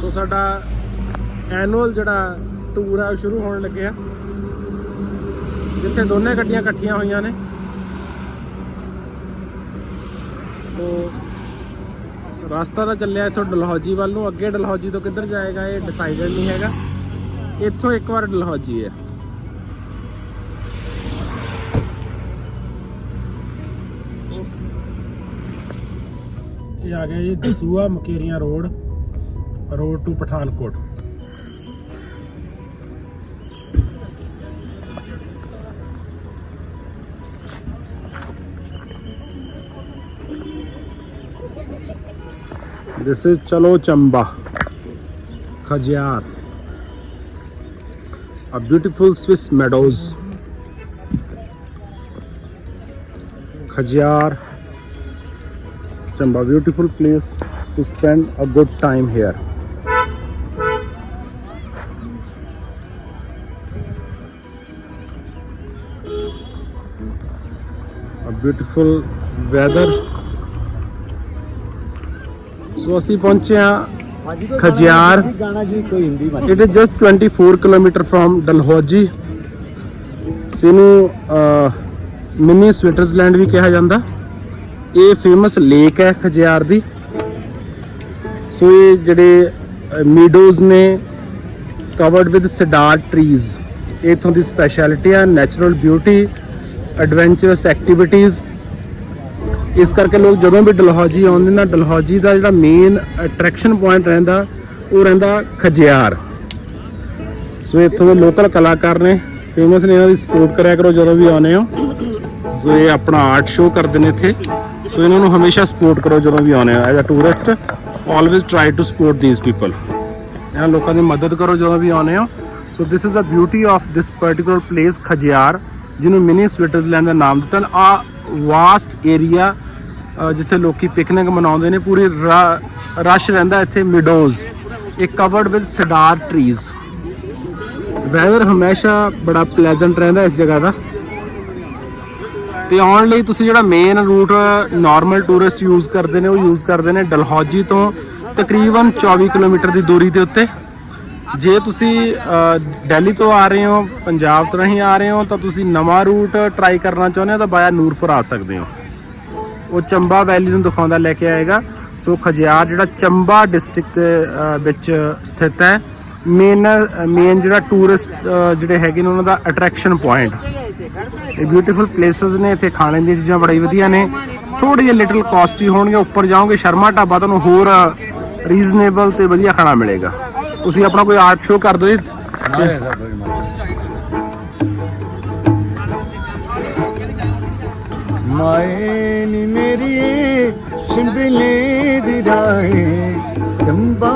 ਸੋ ਸਾਡਾ ਐਨੂਅਲ ਜਿਹੜਾ ਟੂਰ ਆ, ਉਹ ਸ਼ੁਰੂ ਹੋਣ ਲੱਗਿਆ ਜਿੱਥੇ ਦੋਨੇ ਗੱਡੀਆਂ ਇਕੱਠੀਆਂ ਹੋਈਆਂ ਨੇ। ਸੋ ਰਸਤਾ ਤਾਂ ਚੱਲਿਆ ਇੱਥੋਂ ਡਲਹੌਜੀ ਵੱਲ ਨੂੰ। ਅੱਗੇ ਡਲਹੌਜੀ ਤੋਂ ਕਿੱਧਰ ਜਾਏਗਾ, ਇਹ ਡਿਸਾਈਡਡ ਨਹੀਂ ਹੈਗਾ। ਇੱਥੋਂ ਇੱਕ ਵਾਰ ਡਲਹੌਜੀ ਹੈ ਇਹ ਆ ਗਿਆ ਜੀ Dasuya Mukerian road. Road to Pathankot This is Chalo Chamba, Khajiar. A beautiful Swiss meadows. Khajiar, Chamba, beautiful place to spend a good time here. Beautiful weather. So ਅਸੀਂ ਪਹੁੰਚੇ ਹਾਂ ਖਜਿਆਰ। ਗਾਣਾ ਜੀ ਕੋਈ ਹਿੰਦੀ ਮਤ it is just 24 kilometre from Dalhousie ਸਿਨੂੰ mini Switzerland ਵੀ ਕਿਹਾ ਜਾਂਦਾ। ਇਹ ਫੇਮਸ ਲੇਕ ਹੈ ਖਜਿਆਰ ਦੀ। ਸੋ ਇਹ ਜਿਹੜੇ ਮੀਡੋਜ਼ ਨੇ ਕਵਰਡ ਵਿਦ ਸਿਡਾਰ ਟਰੀਜ਼ ਇਥੋਂ ਦੀ ਸਪੈਸ਼ਲਿਟੀ ਹੈ ਨੈਚੁਰਲ ਬਿਊਟੀ ਐਡਵੈਂਚਰਸ ਐਕਟੀਵਿਟੀਜ਼ ਇਸ ਕਰਕੇ ਲੋਕ ਜਦੋਂ ਵੀ ਡਲਹੌਜੀ ਆਉਂਦੇ ਨਾ ਡਲਹੌਜੀ ਦਾ ਜਿਹੜਾ ਮੇਨ ਅਟਰੈਕਸ਼ਨ ਪੁਆਇੰਟ ਰਹਿੰਦਾ, ਉਹ ਰਹਿੰਦਾ ਖਜਿਆਰ। ਸੋ ਇੱਥੋਂ ਦੇ ਲੋਕਲ ਕਲਾਕਾਰ ਨੇ ਫੇਮਸ ਨੇ ਇਹਨਾਂ ਦੀ ਸਪੋਰਟ ਕਰਿਆ ਕਰੋ ਜਦੋਂ ਵੀ ਆਉਂਦੇ ਹੋ। ਸੋ ਇਹ ਆਪਣਾ ਆਰਟ ਸ਼ੋਅ ਕਰਦੇ ਨੇ ਇੱਥੇ। ਸੋ ਇਹਨਾਂ ਨੂੰ ਹਮੇਸ਼ਾ ਸਪੋਰਟ ਕਰੋ ਜਦੋਂ ਵੀ ਆਉਂਦੇ ਹੋ। As a tourist always try to support these people ਇਹਨਾਂ ਲੋਕਾਂ ਦੀ ਮਦਦ ਕਰੋ ਜਦੋਂ ਵੀ ਆਉਂਦੇ ਹੋ। So this is a beauty of this particular place Khajjiar. ਜਿਹਨੂੰ ਮਿਨੀ ਸਵਿਟਜ਼ਰਲੈਂਡ ਦਾ ਨਾਮ ਦਿੱਤਾ। ਆ ਵਾਸਟ ਏਰੀਆ ਜਿੱਥੇ ਲੋਕੀ ਪਿਕਨਿਕ ਮਨਾਉਂਦੇ ਨੇ, ਪੂਰੀ ਰਸ਼ ਰਹਿੰਦਾ ਇੱਥੇ ਮਿਡੋਜ਼। ਇਹ covered with cedar trees. Weather ਹਮੇਸ਼ਾ ਬੜਾ ਪਲੇਜ਼ੈਂਟ ਰਹਿੰਦਾ ਇਸ ਜਗ੍ਹਾ ਦਾ। ਤੇ ਆਉਣ ਲਈ ਤੁਸੀਂ ਜਿਹੜਾ main route normal tourist use ਕਰਦੇ ਨੇ, ਉਹ ਯੂਜ਼ ਕਰਦੇ ਨੇ ਡਲਹੌਜੀ ਤੋਂ ਤਕਰੀਬਨ 24 ਕਿਲੋਮੀਟਰ ਦੀ ਦੂਰੀ ਦੇ ਉੱਤੇ। ਜੇ ਤੁਸੀਂ ਅ, ਦਿੱਲੀ ਤੋਂ ਆ ਰਹੇ ਹੋ ਪੰਜਾਬ ਤੋਂ ਨਹੀਂ ਆ ਰਹੇ ਹੋ ਤਾਂ ਤੁਸੀਂ ਨਵਾਂ ਰੂਟ ਟਰਾਈ ਕਰਨਾ ਚਾਹੁੰਦੇ ਹੋ ਤਾਂ ਬਾਇਆ ਨੂਰਪੁਰ ਆ ਸਕਦੇ ਹੋ। ਉਹ ਚੰਬਾ ਵੈਲੀ ਨੂੰ ਦਿਖਾਉਂਦਾ ਲੈ ਕੇ ਆਏਗਾ। ਸੋ ਖਜਿਆਰ ਜਿਹੜਾ ਚੰਬਾ ਡਿਸਟ੍ਰਿਕਟ ਵਿੱਚ ਸਥਿਤ ਹੈ। ਮੇਨ ਮੇਨ ਜਿਹੜਾ ਟੂਰਿਸਟ ਜਿਹੜੇ ਹੈਗੇ ਨੇ ਉਹਨਾਂ ਦਾ ਅਟਰੈਕਸ਼ਨ ਪੁਆਇੰਟ ਇਹ ਬਿਊਟੀਫੁਲ ਪਲੇਸਸ ਨੇ ਇੱਥੇ ਖਾਣੇ ਦੀਆਂ ਚੀਜ਼ਾਂ ਬੜੀ ਵਧੀਆ ਨੇ। ਥੋੜੀ ਜਿਹੀ ਲਿਟਲ ਕਾਸਟਲੀ ਹੋਣਗੇ ਉੱਪਰ ਜਾਓਗੇ ਸ਼ਰਮਾ ਢਾਬਾ ਤੁਹਾਨੂੰ ਹੋਰ ਰੀਜ਼ਨੇਬਲ ਤੇ ਵਧੀਆ ਖਾਣਾ ਮਿਲੇਗਾ। ਤੁਸੀਂ ਆਪਣਾ ਕੋਈ ਆਰਟ ਸ਼ੋਅ ਕਰ ਦਿਓ ਜੀ? ਸੁਣਾ ਰਹੇ ਸਰ ਕੋਈ ਮਤ ਮਾਏ ਨੀ ਮੇਰੀ ਸਿੰਬਲੇ ਦੀ ਰਾਏ ਚੰਬਾ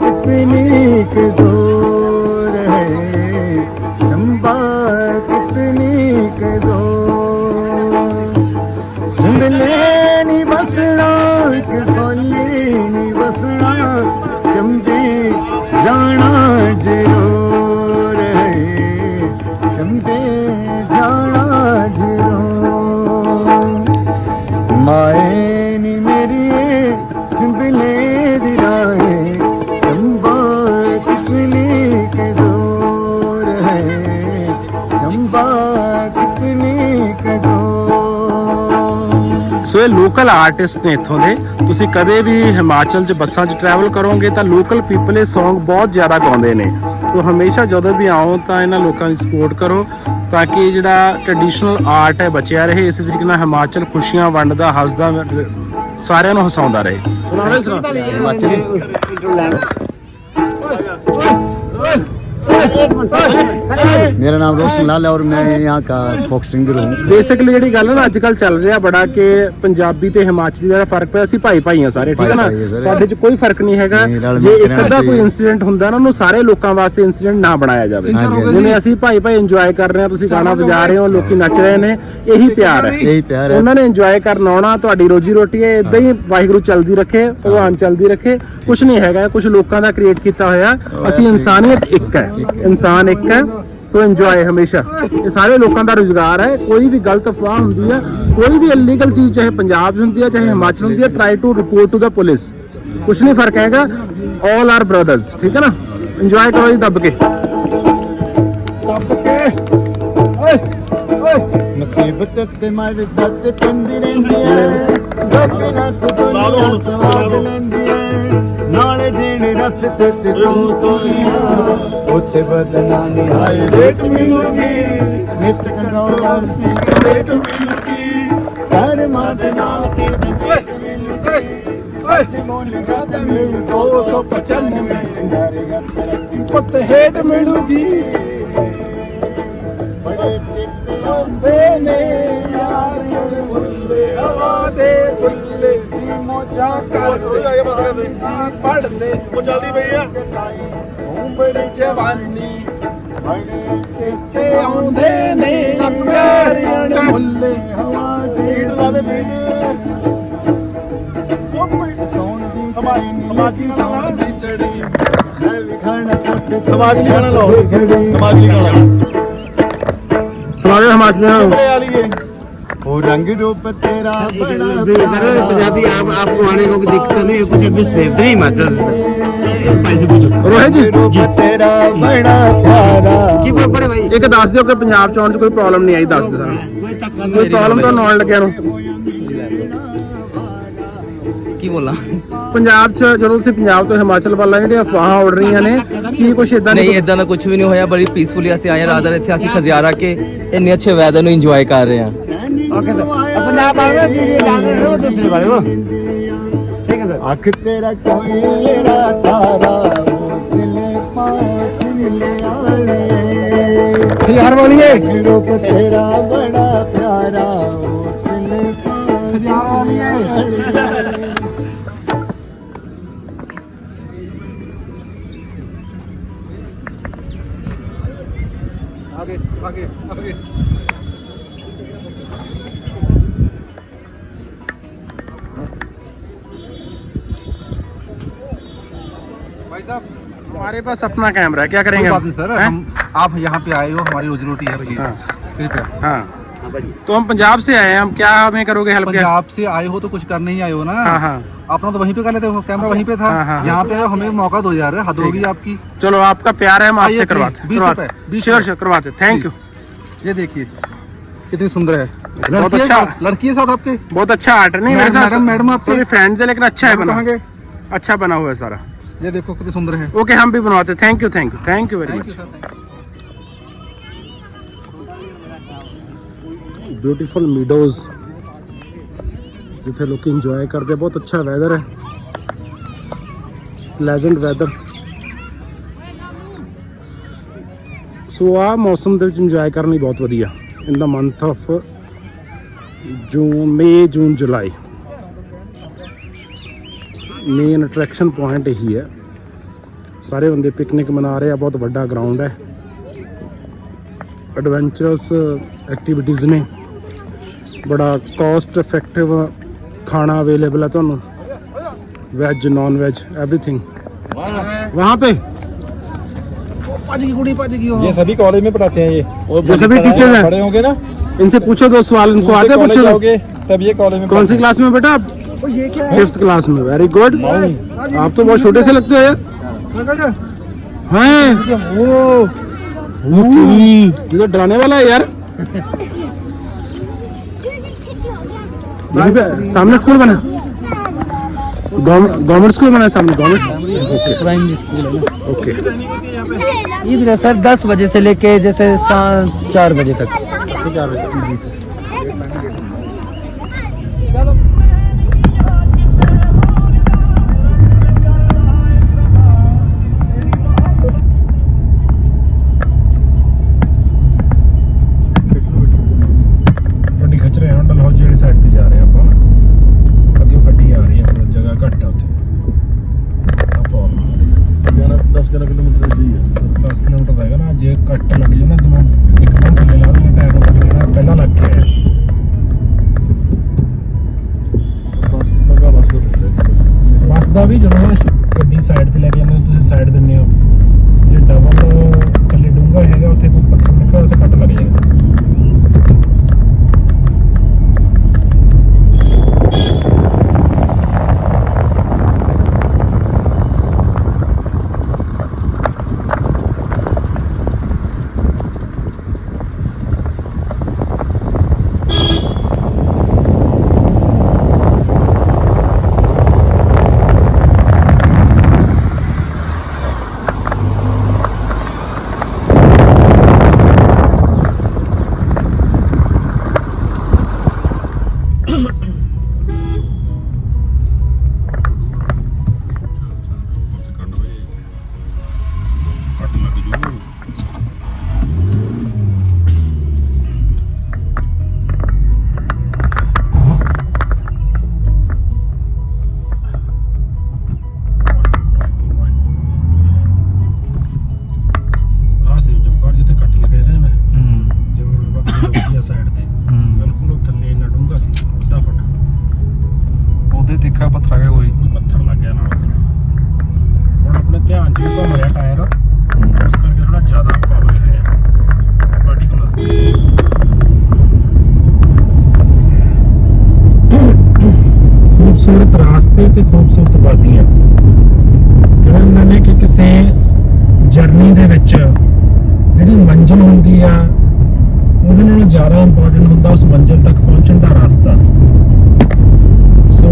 ਕਿਤਨੀ ਕੁ ਦੂਰ ਹੈ ਚੰਬਾ ਕਿਤਨੀ ਕੁ ਦੂਰ ਸਿੰਬਲੇ ਜਾਣਾ ਜ਼ਰੂਰ। ਮਾਏ ਨੀ ਮੇਰੀ ਸਿੰਬਲੇ ਦੀ ਰਾਏ, ਚੰਬਾ ਕਿਤਨੀ ਕੁ ਦੂਰ ਹੈ? ਚੰਬਾ ਕਿਤਨੀ ਕੁ ਦੂਰ? ਸੋ ਇਹ ਲੋਕਲ ਆਰਟਿਸਟ ਨੇ ਇੱਥੋਂ ਦੇ। ਤੁਸੀਂ ਕਦੇ ਵੀ ਹਿਮਾਚਲ 'ਚ ਬੱਸਾਂ 'ਚ ਟਰੈਵਲ ਕਰੋਗੇ ਤਾਂ ਲੋਕਲ ਪੀਪਲ ਇਹ Song ਬਹੁਤ ਜ਼ਿਆਦਾ ਗਾਉਂਦੇ ਨੇ। ਸੋ ਹਮੇਸ਼ਾ ਜਦੋਂ ਵੀ ਆਓ ਤਾਂ ਇਹਨਾਂ ਲੋਕਾਂ ਦੀ ਸਪੋਰਟ ਕਰੋ। ਤਾਂ ਕਿ ਜਿਹੜਾ ਟ੍ਰੈਡੀਸ਼ਨਲ ਆਰਟ ਹੈ ਬਚਿਆ ਰਹੇ ਇਸੇ ਤਰੀਕੇ ਨਾਲ ਹਿਮਾਚਲ ਖੁਸ਼ੀਆਂ ਵੰਡਦਾ ਹੱਸਦਾ ਸਾਰਿਆਂ ਨੂੰ ਹਸਾਉਂਦਾ ਰਹੇ। ਹਿਮਾਚਲੀ। ਮੇਰਾ ਨਾਮ ਰੋਸ਼ਨ ਲਾਲ ਹੈ ਔਰ ਮੈਂ ਯਹਾਂ ਦਾ ਫੋਕ ਸਿੰਗਰ ਹਾਂ। ਬੇਸਿਕਲੀ ਜਿਹੜੀ ਗੱਲ ਨਾ ਅੱਜ ਕੱਲ ਚੱਲ ਰਿਹਾ ਬੜਾ ਕਿ ਪੰਜਾਬੀ ਤੇ ਹਿਮਾਚਲੀ ਦਾ ਫ਼ਰਕ ਪਿਆ। ਅਸੀਂ ਭਾਈ ਭਾਈ ਆ ਸਾਰੇ ਠੀਕ ਹੈ ਨਾ? ਸਾਡੇ 'ਚ ਕੋਈ ਫ਼ਰਕ ਨਹੀਂ ਹੈਗਾ। ਜੇ ਇੱਕ ਅੱਧਾ ਕੋਈ ਇਨਸੀਡੈਂਟ ਹੁੰਦਾ ਨਾ ਉਹਨੂੰ ਸਾਰੇ ਲੋਕਾਂ ਵਾਸਤੇ ਇਨਸੀਡੈਂਟ ਨਾ ਬਣਾਇਆ ਜਾਵੇ। ਜਿਵੇਂ ਅਸੀਂ ਭਾਈ ਭਾਈ ਇੰਜੋਏ ਕਰ ਰਹੇ ਹਾਂ ਤੁਸੀਂ ਗਾਣਾ ਵਜਾ ਰਹੇ ਹੋ ਲੋਕੀ ਨੱਚ ਰਹੇ ਨੇ ਇਹੀ ਪਿਆਰ ਹੈ। ਇਹੀ ਪਿਆਰ ਹੈ। ਉਹਨਾਂ ਨੇ ਇੰਜੋਏ ਕਰਨਾ ਆਉਣਾ ਤੁਹਾਡੀ ਰੋਜੀ ਰੋਟੀ ਹੈ ਇਦਾਂ ਹੀ ਵਾਹਿਗੁਰੂ ਚੱਲਦੀ ਰੱਖੇ ਭਗਵਾਨ ਚੱਲਦੀ ਰੱਖੇ। ਕੁਝ ਨਹੀਂ ਹੈਗਾ ਕੁਝ ਲੋਕਾਂ ਦਾ ਕ੍ਰੀਏਟ ਕੀਤਾ ਹੋਇਆ। ਅਸੀਂ ਇਨਸਾਨੀਅਤ ਇੱਕ ਹੈ। ਇਨਸਾਨ ਇੱਕ ਹੈ ਸੋ ਇੰਜੋਏ ਹਮੇਸ਼ਾ। ਇਹ ਸਾਰੇ ਲੋਕਾਂ ਦਾ ਰੁਜ਼ਗਾਰ ਹੈ ਕੋਈ ਵੀ ਗਲਤ ਅਫਵਾਹ ਹੁੰਦੀ ਹੈ ਕੋਈ ਵੀ ਇਲੀਗਲ ਚੀਜ਼ ਚਾਹੇ ਪੰਜਾਬ 'ਚ ਹੁੰਦੀ ਹੈ ਚਾਹੇ ਹਿਮਾਚਲ ਹੁੰਦੀ ਹੈ try to report to the police ਕੁਝ ਨਹੀਂ ਫ਼ਰਕ ਹੈਗਾ ਆਲ ਆਰ ਬ੍ਰਦਰਸ ਠੀਕ ਹੈ ਨਾ? ਇੰਜੋਏ ਕਰੋ ਜੀ ਦੱਬ ਕੇ। ਮੁਸੀਬਤ ਤੇ ਮਰ ਦਰਦ ਪਿੰਦੀ ਰਹਿੰਦੀ ਐ ਰੱਬੇ ਨਾਲ ਤੂੰ ਦੁਨੀਆ ਸਵਾਦ ਲੈਂਦੀ ਐ ਨਾਲੇ ਜਿਹੜੇ ਰਸਤੇ ਤੇ ਤੂੰ ਤੋਲੀਆਂ ਉੱਥੇ ਬਦਨਾਮੀ ਹਾਏ ਰੇਟ ਮਿਲੂਗੀ ਨਿਤ ਕਰਾਉਣ ਸੀ ਰੇਟ ਮਿਲੂਗੀ ਕਰ ਮਾਂ ਦੇ ਨਾਲ ਤੇ ਸੱਚ ਮੋਲ ਗਾਦ ਮਿਲ 295 ਡਰੇਗਾ ਤਰੱਕੀ ਪੁੱਤ ਹੇਟ ਮਿਲੂਗੀ ਬੜੇ ਚਿੱਤ ਆਉਂਦੇ ਨੇ ਯਾਰ ਬੁੱਲੇ ਹਵਾ ਦੇ ਬੁੱਲੇ ਸੀ ਮੋਜਾ ਕਰਦੇ। ਜੀ ਪੜਦੇ ਉਹ ਚੱਲਦੀ ਪਈ ਆ। ਉਮਰ ਜਵਾਨੀ ਬੜੇ ਚਿੱਤ ਆਉਂਦੇ ਨੇ। ਜਿਹੜੇ ਬੁੱਲੇ ਹਵਾ ਦੇ ਲਾ ਦੇ ਸੌਣ ਦੀ ਤਮਾਕੀ ਸੌਣ ਦੀ ਚੜੀ ਮੈਂ ਵੀ ਖਾਣਾ ਪੁੱਟ ਤਮਾਕੀ ਗਾਣਾ ਲਾਓ ਤਮਾਕੀ ਗਾਣਾ ਸੁਣਾ ਦਿਓ ਹਿਮਾਚਲੀਆਂ ਨੂੰ वो रंग रूप तेरा बड़ा इधर पंजाबी आप आपको आने को दिक्कत नहीं है कुछ मिस नहीं हिमाचल से पैसे पूछो ਰੋਹਿਤ ਜੀ रूप तेरा बड़ा प्यारा की बोल पड़े भाई ਇੱਕ ਦੱਸ ਦਿਓ ਕਿ ਪੰਜਾਬ ਚ ਆਉਣ ਚ ਕੋਈ ਪ੍ਰੋਬਲਮ ਨਹੀਂ ਆਈ ਦੱਸ ਦਿਓ ਸਾਨੂੰ कोई तक कर ਕੋਈ ਪ੍ਰੋਬਲਮ ਤਾਂ ਆਉਣ ਲੱਗਿਆ ਨੂੰ की बोला ਪੰਜਾਬ ਚ ਜਦੋਂ ਤੁਸੀਂ ਪੰਜਾਬ ਤੋਂ ਹਿਮਾਚਲ ਵੱਲ ਆ ਜਿਹੜੀਆਂ ਅਫਵਾਹਾਂ ਉੱਡ ਰਹੀਆਂ ਨੇ ਕੀ ਕੁਛ ਇਦਾਂ ਨਹੀਂ ਇਦਾਂ ਦਾ ਕੁਝ ਵੀ ਨਹੀਂ ਹੋਇਆ ਬੜੀ ਪੀਸਫੁਲੀ ਅਸੀਂ ਆਏ ਹਾਂ ਰਾਦਰ ਇੱਥੇ ਅਸੀਂ ਖਜ਼ਿਆਰਾ ਕੇ ਇੰਨੇ ਅੱਛੇ ਵੈਦਰ ਨੂੰ ਇੰਜੋਏ ਕਰ ਰਹੇ ਹਾਂ ओके सर अब पंजाब आ गए जी जाने रहे हो दूसरे वाले को ठीक है सर आँख तेरा कोई मेरा तारा सिले पास मिले आए यार बोलिए रंग रूप तेरा बड़ा प्यारा सिले पास मिले आए आगे आगे आगे साहब हमारे पास अपना कैमरा है क्या करेंगे हम? बात नहीं सर हम आप यहाँ पे आए हो हमारी रोजी रोटी है हाँ। कृपया हाँ? तो हम पंजाब से आए हैं हम क्या हमें करोगे हेल्प क्या पंजाब से आए हो तो कुछ करने ही आए हो ना? हाँ हाँ। अपना तो वहीं पे कर लेते हो कैमरा वहीं पे था। हाँ, हाँ, यहाँ पे आए हमें मौका दो यार हद होगी आपकी। चलो आपका प्यार है हम आपसे करवाते करवाते श्योर श्योर करवाते थैंक यू ये देखिए कितनी सुंदर है। बहुत लड़की है अच्छा। साथ- लड़की है साथ आपके? बहुत अच्छा आर्ट है नहीं मैडम- मैडम- आपके- फ्रेंड्स है लेकिन अच्छा है बना। अच्छा बना हुआ है सारा। ये देखो कितनी सुंदर है ओके हम भी बनवाते thank you thank you thank you very thank you much sir thank you beautiful meadows ਜਿੱਥੇ ਲੋਕ ਇੰਜੋਏ ਕਰਦੇ ਆ, ਬਹੁਤ ਅੱਛਾ ਵੈਦਰ ਹੈ ਪਲੇਜ਼ੈਂਟ ਵੈਦਰ ਸੋ ਆ ਮੌਸਮ ਦੇ ਵਿੱਚ ਇੰਜੋਏ ਕਰਨ ਲਈ ਬਹੁਤ ਵਧੀਆ ਇਨ ਦਾ month of June may June July main attraction point ਇਹੀ ਹੈ ਸਾਰੇ ਬੰਦੇ ਪਿਕਨਿਕ ਮਨਾ ਰਹੇ ਆ ਬਹੁਤ ਵੱਡਾ ਗਰਾਊਂਡ ਹੈ ਐਡਵੈਂਚਰਸ ਐਕਟੀਵਿਟੀਜ਼ ਨੇ ਬੜਾ ਕਾਸਟ ਇਫੈਕਟਿਵ ਖਾਣਾ ਅਵੇਲੇਬਲ ਹੈ ਤੁਹਾਨੂੰ ਵੈਜ ਨਾਨ ਵੈਜ एवरीथिंग वहाँ पे ये सभी कॉलेज में पढ़ाते हैं ये ये सभी टीचर हैं पढ़े होंगे ना इनसे पूछो दो सवाल इनको आते हैं कॉलेज पूछो जाओगे तब ये कॉलेज में कौन सी क्लास में बेटा आप ये क्या फिफ्थ क्लास में वेरी गुड आप तो बहुत छोटे से लगते हो यार। हैं ये तो डराने वाला है यार। पे सामने स्कूल बना। गवर्नमेंट स्कूल बना सामने गवर्नमेंट। प्राइमरी स्कूल है ओके इधर सर दस बजे से लेके जैसे चार बजे तक। जी सर। ਖੂਬਸੂਰਤ ਵਾਦੀਆਂ ਕਹਿੰਦੇ ਹੁੰਦੇ ਕਿ ਕਿਸੇ ਜਰਨੀ ਦੇ ਵਿੱਚ ਜਿਹੜੀ ਮੰਜ਼ਿਲ ਹੁੰਦੀ ਆ, ਉਹਦੇ ਨਾਲੋਂ ਜ਼ਿਆਦਾ ਇੰਪੋਰਟੈਂਟ ਹੁੰਦਾ ਉਸ ਮੰਜ਼ਿਲ ਤੱਕ ਪਹੁੰਚਣ ਦਾ ਰਸਤਾ। ਸੋ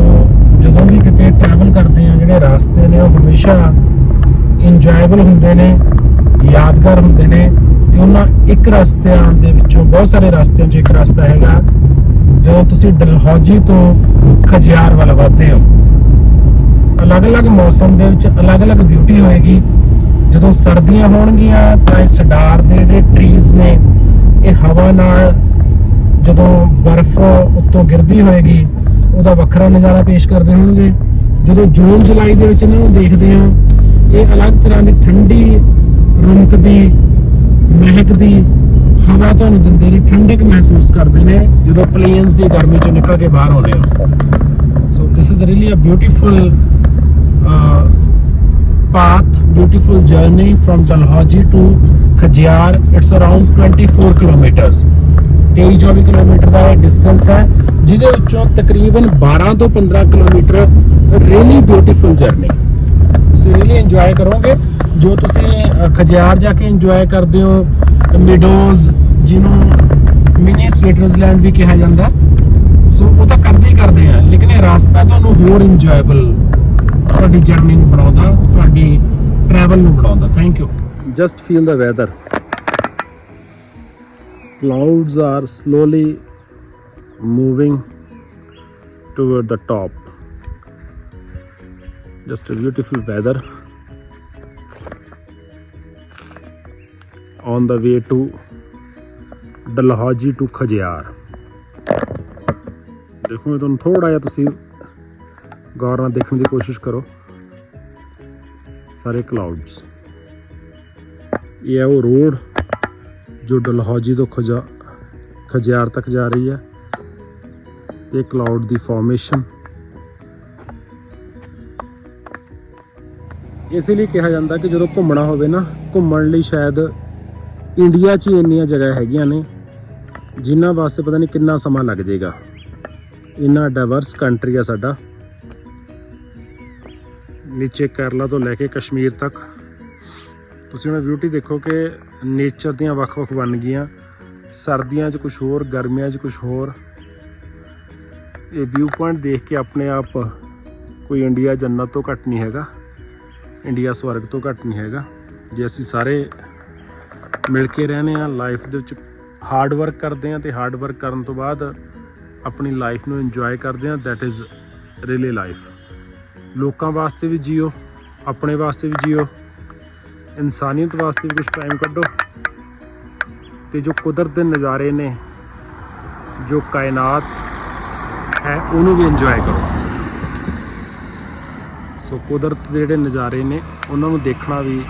ਜਦੋਂ ਵੀ ਕਿਤੇ ਟਰੈਵਲ ਕਰਦੇ ਆ, ਜਿਹੜੇ ਰਸਤੇ ਨੇ, ਉਹ ਹਮੇਸ਼ਾ ਇੰਜੋਏਬਲ ਹੁੰਦੇ ਨੇ, ਯਾਦਗਾਰ ਹੁੰਦੇ ਨੇ, ਤੇ ਉਹਨਾਂ ਇੱਕ ਰਸਤਿਆਂ ਦੇ ਵਿੱਚੋਂ ਬਹੁਤ ਸਾਰੇ ਰਸਤਿਆਂ 'ਚ ਇੱਕ ਰਸਤਾ ਹੈਗਾ, ਜਦੋਂ ਤੁਸੀਂ ਡਲਹੌਜੀ ਤੋਂ ਖਜਿਆਰ ਵੱਲ ਵਧਦੇ ਹੋ ਅਲੱਗ-ਅਲੱਗ ਮੌਸਮ ਦੇ ਵਿੱਚ ਅਲੱਗ-ਅਲੱਗ ਬਿਊਟੀ ਹੋਏਗੀ। ਜਦੋਂ ਸਰਦੀਆਂ ਹੋਣਗੀਆਂ, ਤਾਂ ਇਹ ਸਡਾਰ ਦੇ ਜਿਹੜੇ ਟਰੀਜ਼ ਨੇ, ਇਹ ਹਵਾ ਨਾਲ ਜਦੋਂ ਬਰਫ਼ ਉੱਤੋਂ ਗਿਰਦੀ ਹੋਏਗੀ, ਉਹਦਾ ਵੱਖਰਾ ਨਜ਼ਾਰਾ ਪੇਸ਼ ਕਰਦੇ ਹੋਣਗੇ। ਜਦੋਂ ਜੂਨ, ਜੁਲਾਈ ਦੇ ਵਿੱਚ ਇਹਨਾਂ ਨੂੰ ਦੇਖਦੇ ਹਾਂ, ਇਹ ਅਲੱਗ ਤਰ੍ਹਾਂ ਦੀ ਠੰਡੀ ਰੁਮਕਦੀ ਮਹਿਕਦੀ ਹਵਾ ਤੁਹਾਨੂੰ ਦਿੰਦੇ ਨੇ, ਠੰਡਕ ਮਹਿਸੂਸ ਕਰਦੇ ਨੇ, ਜਦੋਂ ਪਲੇਨਸ ਦੀ ਗਰਮੀ ਚੋਂ ਨਿਕਲ ਕੇ ਬਾਹਰ ਆਉਂਦੇ ਹੋ। So this is really a beautiful path, beautiful journey from Jalhauji to Khajjar it's around 24 kilometers. 23-24 kilometre ਦਾ ਇਹ ਡਿਸਟੈਂਸ ਹੈ, ਜਿਹਦੇ ਵਿੱਚੋਂ ਤਕਰੀਬਨ 12 ਤੋਂ 15 ਕਿਲੋਮੀਟਰ ਰੀਲੀ ਬਿਊਟੀਫੁਲ ਜਰਨੀ ਤੁਸੀਂ ਰੀਲੀ ਇੰਜੋਏ ਕਰੋਗੇ। ਜੋ ਤੁਸੀਂ ਖਜਿਆਰ ਜਾ ਕੇ ਇੰਜੋਏ ਕਰਦੇ ਹੋ ਮਿਡੋਜ਼ ਜਿਹਨੂੰ ਮਿਨੀ ਸਵਿਟਜ਼ਰਲੈਂਡ ਵੀ ਕਿਹਾ ਜਾਂਦਾ। ਸੋ ਉਹ ਤਾਂ ਕਰਦੇ ਹੀ ਕਰਦੇ ਆ, ਲੇਕਿਨ ਇਹ ਰਸਤਾ ਤੁਹਾਨੂੰ ਹੋਰ ਇੰਜੋਏਬਲ ਤੁਹਾਡੀ ਜਰਨੀ ਨੂੰ ਬਣਾਉਂਦਾ ਤੁਹਾਡੀ ਟਰੈਵਲ ਨੂੰ ਬਣਾਉਂਦਾ thank you just feel the weather clouds are slowly moving toward the top just a beautiful weather on the way to Dalhousie to Khajjar ਦੇਖੋ ਮੈਂ ਤੁਹਾਨੂੰ ਥੋੜਾ ਜਿਹਾ ਤੁਸੀਂ ਗੌਰ ਨਾਲ ਦੇਖਣ ਦੀ ਕੋਸ਼ਿਸ਼ ਕਰੋ। ਸਾਰੇ ਕਲਾਉਡਸ ਇਹ ਹੈ ਉਹ ਰੋਡ ਜੋ ਡਲਹੌਜੀ ਤੋਂ ਖਜਾ, ਖਜਿਆਰ ਤੱਕ ਜਾ ਰਹੀ ਹੈ। ਤੇ ਕਲਾਉਡ ਦੀ ਫਾਰਮੇਸ਼ਨ ਇਸੇ ਲਈ ਕਿਹਾ ਜਾਂਦਾ ਕਿ ਜਦੋਂ ਘੁੰਮਣਾ ਹੋਵੇ ਨਾ, ਘੁੰਮਣ ਲਈ ਸ਼ਾਇਦ ਇੰਡੀਆ 'ਚ ਹੀ ਇੰਨੀਆਂ ਜਗ੍ਹਾ ਹੈਗੀਆਂ ਨੇ, ਜਿਨ੍ਹਾਂ ਵਾਸਤੇ ਪਤਾ ਨਹੀਂ ਕਿੰਨਾ ਸਮਾਂ ਲੱਗ ਜਾਏਗਾ। ਇੰਨਾ ਡਾਈਵਰਸ ਕੰਟਰੀ ਆ ਸਾਡਾ। ਨੀਚੇ ਕੇਰਲਾ ਤੋਂ ਲੈ ਕੇ ਕਸ਼ਮੀਰ ਤੱਕ। ਤੁਸੀਂ ਉਹਨਾਂ ਬਿਊਟੀ ਦੇਖੋ ਕਿ ਨੇਚਰ ਦੀਆਂ ਵੱਖ-ਵੱਖ ਵੰਨਗੀਆਂ ਸਰਦੀਆਂ 'ਚ ਕੁਝ ਹੋਰ, ਗਰਮੀਆਂ 'ਚ ਕੁਝ ਹੋਰ। ਇਹ ਵਿਊ ਪੁਆਇੰਟ ਦੇਖ ਕੇ ਆਪਣੇ ਆਪ ਕੋਈ ਇੰਡੀਆ ਜੰਨਤ ਤੋਂ ਘੱਟ ਨਹੀਂ ਹੈਗਾ। ਇੰਡੀਆ ਸਵਰਗ ਤੋਂ ਘੱਟ ਨਹੀਂ ਹੈਗਾ। ਜੇ ਅਸੀਂ ਸਾਰੇ ਮਿਲ ਕੇ ਰਹਨੇ ਆ ਲਾਈਫ ਦੇ ਵਿੱਚ ਹਾਰਡ ਵਰਕ ਕਰਦੇ ਆ ਤੇ ਹਾਰਡ ਵਰਕ ਕਰਨ ਤੋਂ ਬਾਅਦ ਆਪਣੀ ਲਾਈਫ ਨੂੰ ਇੰਜੋਏ ਕਰਦੇ ਆ ਥੈਟ ਇਜ਼ ਰੀਲੀ ਲਾਈਫ ਲੋਕਾਂ ਵਾਸਤੇ ਵੀ ਜੀਓ, ਆਪਣੇ ਵਾਸਤੇ ਵੀ ਜੀਓ, ਇਨਸਾਨੀਅਤ ਵਾਸਤੇ ਵੀ ਕੁਝ ਟਾਈਮ ਕੱਢੋ। ਤੇ ਜੋ ਕੁਦਰਤ ਦੇ ਨਜ਼ਾਰੇ ਨੇ, ਜੋ ਕਾਇਨਾਤ ਹੈ, ਉਹਨੂੰ ਵੀ ਇੰਜੋਏ ਕਰੋ। ਸੋ ਕੁਦਰਤ ਦੇ ਜਿਹੜੇ ਨਜ਼ਾਰੇ ਨੇ, ਉਹਨਾਂ ਨੂੰ ਦੇਖਣਾ ਵੀ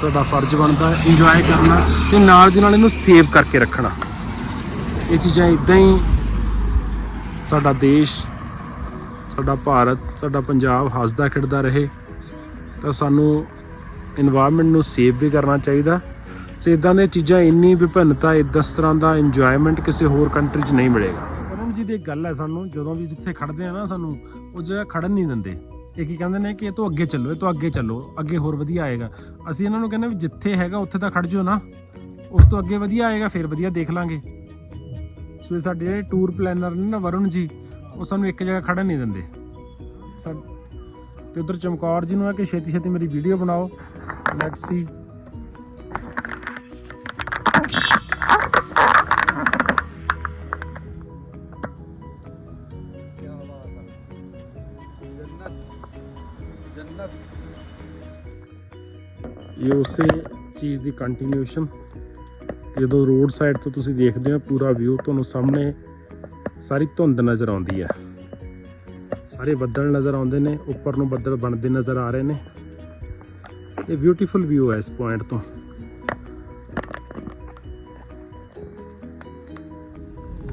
ਸਾਡਾ ਫਰਜ਼ ਬਣਦਾ ਹੈ ਇੰਜੋਏ ਕਰਨਾ ਤੇ ਨਾਲ ਦੀ ਨਾਲ ਇਹਨੂੰ ਸੇਵ ਕਰਕੇ ਰੱਖਣਾ। ਇਹ ਚੀਜ਼ਾਂ ਇਦਾਂ ਹੀ ਸਾਡਾ ਦੇਸ਼ ਸਾਡਾ ਭਾਰਤ, ਸਾਡਾ ਪੰਜਾਬ ਹੱਸਦਾ ਖਿੜਦਾ ਰਹੇ, ਤਾਂ ਸਾਨੂੰ এনवायरमेंट ਨੂੰ ਸੇਵ ਵੀ ਕਰਨਾ ਚਾਹੀਦਾ। ਸੋ ਇਦਾਂ ਦੀਆਂ ਚੀਜ਼ਾਂ ਇੰਨੀ ਵਿਭਿੰਨਤਾ ਇਸ ਤਰ੍ਹਾਂ ਦਾ ਇੰਜੋਏਮੈਂਟ ਕਿਸੇ ਹੋਰ ਕੰਟਰੀ 'ਚ ਨਹੀਂ ਮਿਲੇਗਾ। ਪਰਮ ਜੀ ਦੀ ਗੱਲ ਹੈ ਸਾਨੂੰ, ਜਦੋਂ ਵੀ ਜਿੱਥੇ ਖੜਦੇ ਆ ਨਾ ਸਾਨੂੰ, ਉਹ ਜਗ੍ਹਾ ਖੜਨ ਨਹੀਂ ਦਿੰਦੇ। ਇਹ ਕੀ ਕਹਿੰਦੇ ਨੇ ਕਿ ਇਹ ਤੋਂ ਅੱਗੇ ਚੱਲੋ, ਇਹ ਤੋਂ ਅੱਗੇ ਚੱਲੋ, ਅੱਗੇ ਹੋਰ ਵਧੀਆ ਆਏਗਾ। ਅਸੀਂ ਇਹਨਾਂ ਨੂੰ ਕਹਿੰਦੇ ਵੀ ਜਿੱਥੇ ਹੈਗਾ ਉੱਥੇ ਤਾਂ ਖੜ ਜਾਓ ਨਾ, ਉਸ ਤੋਂ ਅੱਗੇ ਵਧੀਆ ਆਏਗਾ, ਫਿਰ ਵਧੀਆ ਦੇਖ ਲਾਂਗੇ। ਸੋ ਇਹ ਸਾਡੇ ਜਿਹੜੇ ਟੂਰ ਪਲੈਨਰ ਨੇ ਨਾ, ਵਰੁਣ ਜੀ ਉਹ ਸਾਨੂੰ ਇੱਕ ਜਗ੍ਹਾ ਖੜਨ ਨਹੀਂ ਦਿੰਦੇ। ਸਾ ਤੇ ਉਧਰ ਚਮਕੌਰ ਜੀ ਨੂੰ ਆ ਕਿ ਛੇਤੀ ਛੇਤੀ ਮੇਰੀ ਵੀਡੀਓ ਬਣਾਓ। ਲੈਟਸ ਸੀ ਇਹ ਉਸੇ ਚੀਜ਼ ਦੀ ਕੰਟੀਨਿਊਸ਼ਨ ਜਦੋਂ ਰੋਡ ਸਾਈਡ ਤੋਂ ਤੁਸੀਂ ਦੇਖਦੇ ਹੋ ਪੂਰਾ ਵਿਊ ਤੁਹਾਨੂੰ ਸਾਹਮਣੇ ਸਾਰੀ ਧੁੰਦ ਨਜ਼ਰ ਆਉਂਦੀ ਹੈ। ਸਾਰੇ ਬੱਦਲ ਨਜ਼ਰ ਆਉਂਦੇ ਨੇ, ਉੱਪਰ ਨੂੰ ਬੱਦਲ ਬਣਦੇ ਨਜ਼ਰ ਆ ਰਹੇ ਨੇ। ਇਹ ਬਿਊਟੀਫੁਲ ਵਿਊ ਹੈ ਇਸ ਪੁਆਇੰਟ ਤੋਂ।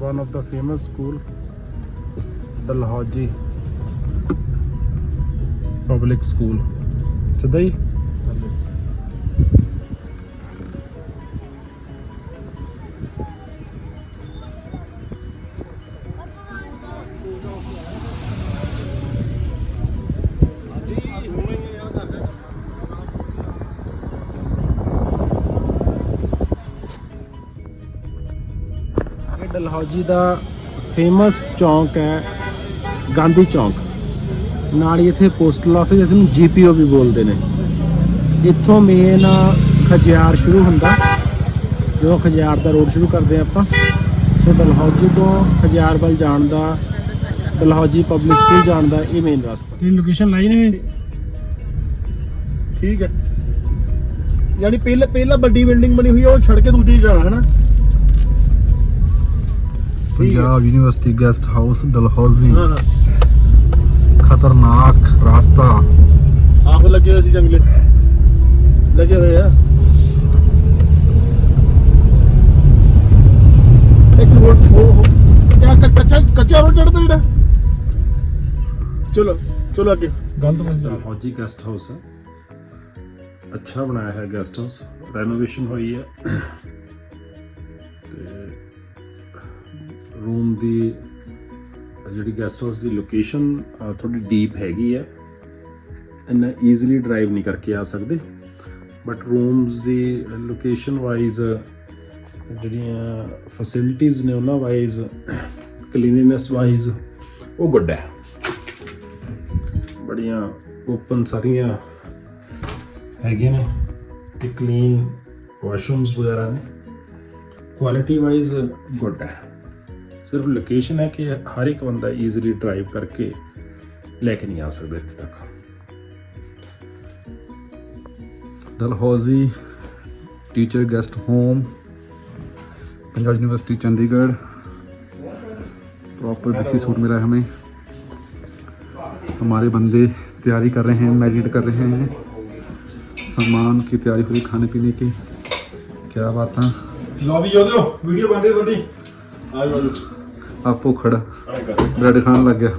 One of the famous school, Dalhousie public school ਸਿੱਧਾ ਡਲਹੌਜੀ ਦਾ ਫੇਮਸ ਚੌਂਕ ਹੈ ਗਾਂਧੀ ਚੌਂਕ। ਨਾਲ ਹੀ ਇੱਥੇ ਪੋਸਟਲ ਆਫਿਸ ਇਸ ਨੂੰ ਜੀਪੀਓ ਵੀ ਬੋਲਦੇ ਨੇ। ਇੱਥੋਂ ਮੇਨ ਖਜਿਆਰ ਸ਼ੁਰੂ ਹੁੰਦਾ ਜਦੋਂ ਖਜਿਆਰ ਦਾ ਰੋਡ ਸ਼ੁਰੂ ਕਰਦੇ ਆਪਾਂ। ਸੋ ਡਲਹੌਜੀ ਤੋਂ ਖਜਿਆਰ ਵੱਲ ਜਾਣ ਦਾ ਡਲਹੌਜੀ ਪਬਲਿਕ ਸਕੂਲ ਜਾਣ ਦਾ ਇਹ ਮੇਨ ਰਸਤਾ। ਤੇ ਲੋਕੇਸ਼ਨ ਲਾਈ ਨੇ ਠੀਕ ਹੈ। ਯਾਨੀ ਪਹਿਲਾਂ ਪਹਿਲਾਂ ਵੱਡੀ ਬਿਲਡਿੰਗ ਬਣੀ ਹੋਈ ਹੈ ਉਹ ਛੱਡ ਕੇ ਦੂਜੀ ਜਾਣਾ ਹੈ ਨਾ Punjab university guest house Dalhousie. ਹਾਂ ਹਾਂ। ਖਤਰਨਾਕ ਰਾਸਤਾ। ਲੱਗੇ ਸੀ ਜੰਗਲੇ। ਲੱਗੇ ਹੋਏ ਆ। ਚਲੋ ਚਲੋ ਅੱਗੇ। ਗਲਤ ਮਸਲਾ ਫੌਜੀ ਗੈਸਟ ਹਾਊਸ ਹੈ ਅੱਛਾ ਬਣਾਇਆ ਹੈ ਗੈਸਟ ਹਾਊਸ। ਰੈਨੋਵੇਸ਼ਨ ਹੋਈ ਹੈ ਰੂਮ ਦੀ, ਜਿਹੜੀ ਗੈਸਟ ਹਾਊਸ ਦੀ ਲੋਕੇਸ਼ਨ ਥੋੜੀ ਡੀਪ ਹੈਗੀ ਹੈ ਇੰਨਾ ਈਜ਼ੀਲੀ ਡਰਾਈਵ ਨਹੀਂ ਕਰਕੇ ਆ ਸਕਦੇ। ਬਟ ਰੂਮਸ ਦੀ ਲੋਕੇਸ਼ਨ ਵਾਈਜ਼ ਜਿਹੜੀਆਂ ਫੈਸਿਲਿਟੀਆਂ ਨੇ ਉਹਨਾਂ ਵਾਈਜ਼ ਕਲੀਨਲੀਨੈਸ ਵਾਈਜ਼ ਉਹ ਗੁੱਡ ਹੈ। ਬੜੀਆਂ ਓਪਨ ਸਾਰੀਆਂ ਹੈਗੀਆਂ ਨੇ ਤੇ ਕਲੀਨ ਵਾਸ਼ਰੂਮਸ ਵਗੈਰਾ ਨੇ। ਕੁਆਲਿਟੀ ਵਾਈਜ਼ ਗੁੱਡ ਹੈ। ਸਿਰਫ ਲੋਕੇਸ਼ਨ ਹੈ ਕਿ ਹਰ ਇੱਕ ਬੰਦਾ ਈਜ਼ੀਲੀ ਡਰਾਈਵ ਕਰਕੇ ਲੈ ਕੇ ਨਹੀਂ ਆ ਸਕਦਾ ਇੱਥੇ ਤੱਕ Dalhousie teacher guest home Punjab university Chandigarh proper देसी सूट मिला है हमें हमारे बंदे तैयारी कर रहे हैं मैरिनेट कर रहे हैं सामान की तैयारी हो रही खाने पीने की क्या बात है ਲਓ ਵੀ ਜੋਦਿਓ ਵੀਡੀਓ ਬਣ ਰਹੀ ਤੁਹਾਡੀ ਆ ਜਾਓ आप भुखड़ ब्रेड खान लग गया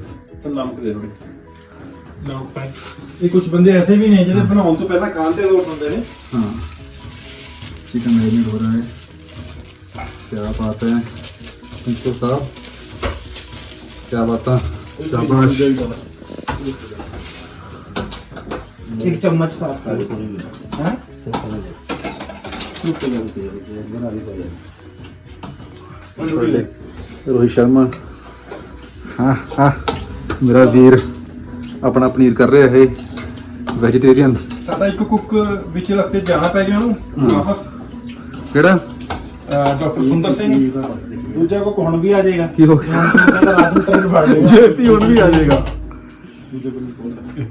ਚਲ ਨਾਮ ਦੇ ਥੋੜੀ ਨਾਮ ਪੈ ਇਹ ਕੁਝ ਬੰਦੇ ਐਸੇ ਵੀ ਨੇ ਜਿਹੜੇ ਬਣਾਉਣ ਤੋਂ ਪਹਿਲਾਂ ਖਾਣ ਤੇ ਜ਼ੋਰ ਦਿੰਦੇ ਨੇ हाँ चिकन मैरिनेट हो रहा है क्या बात है प्रिंसिपल साहब क्या बात है शाबाश एक चम्मच साफ कर ਰੋਹਿਤ ਸ਼ਰਮਾ। ਹਾਂ ਹਾਂ ਮੇਰਾ ਵੀਰ ਆਪਣਾ ਪਨੀਰ ਕਰ ਰਿਹਾ ਹੈ ਵੈਜੀਟੇਰੀਅਨ ਸਾਡਾ ਇੱਕ ਕੁੱਕ ਵਿੱਚ ਰਸਤੇ ਜਾਣਾ ਪੈ ਗਿਆ ਉਹਨੂੰ ਵਾਪਸ। ਕਿਹੜਾ? ਡਾਕਟਰ ਸੁੰਦਰ ਸਿੰਘ। ਦੂਜਾ ਕੁੱਕ ਹੁਣ ਵੀ ਆ ਜਾਏਗਾ। ਕੀ ਹੋ ਗਿਆ? ਰਾਜੂ ਟ੍ਰੇਨ ਫੜ ਲੇਗਾ ਜੇਪੀ ਹੁਣ ਵੀ ਆ ਜਾਏਗਾ। ਦੂਜੇ ਕੋਲ ਨਹੀਂ